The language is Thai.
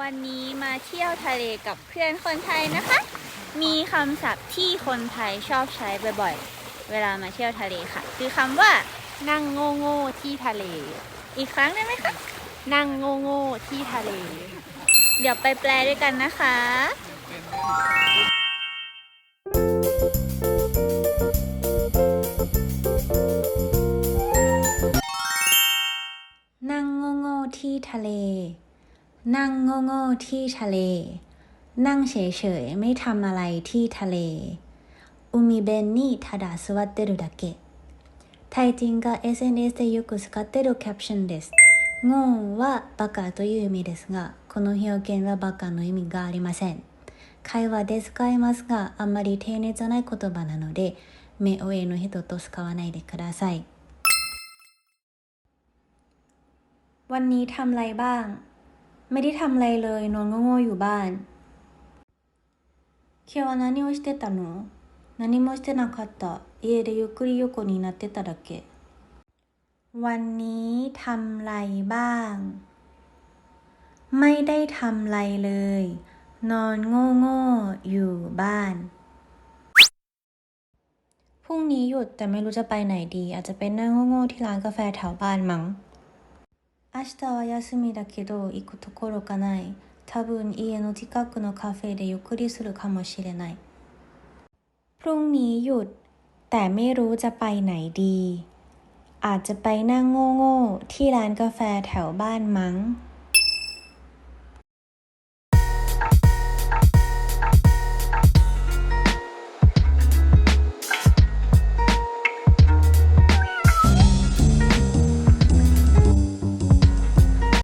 วันนี้มาเที่ยวทะเลกับเพื่อนคนไทยนะคะ มีคำศัพท์ที่คนไทยชอบใช้บ่อยๆ เวลามาเที่ยวทะเลค่ะ คือคำว่า นั่งโง่โง่ที่ทะเล อีกครั้งได้ไหมคะ นั่งโง่โง่ที่ทะเล เดี๋ยวไปแปลด้วยกันนะคะ นั่งโง่ๆที่ทะเล นั่งโง่ๆที่ทะเล นั่งเฉยๆ ไม่ทำอะไรที่ทะเล อุมิเบนนี่ทาดาสวัตเตรุดะเกะไทยจริงが SNS でよく使ってるキャプションです。ゴーンはバカという意味ですが、この表現はバカの意味がありません。会話で使いますが、あんまり丁寧じゃない言葉なので、目上の人と使わないでください。วันนี้ทำอะไรบ้าง ไม่ได้ทำอะไรเลย นอนโง่ๆอยู่บ้าน 今日は何をしてたの何もしてなかった。家でゆっくり横になってただけ。วันนี้ทำอะไรบ้าง ไม่ได้ทำอะไรเลย นอนโง่โง่ๆอยู่บ้าน พรุ่งนี้หยุดแต่ไม่รู้จะไปไหนดี อาจจะเป็นนั่งโง่ๆที่ร้านกาแฟแถวบ้านมั้ง 明日は休みだけど行くところがない。多分家の近くのカフェでゆっくりするかもしれない。พรุ่งนี้หยุด แต่ไม่รู้จะไปไหนดี อาจจะไปนั่งโง่ๆที่ร้านกาแฟแถวบ้านมั้ง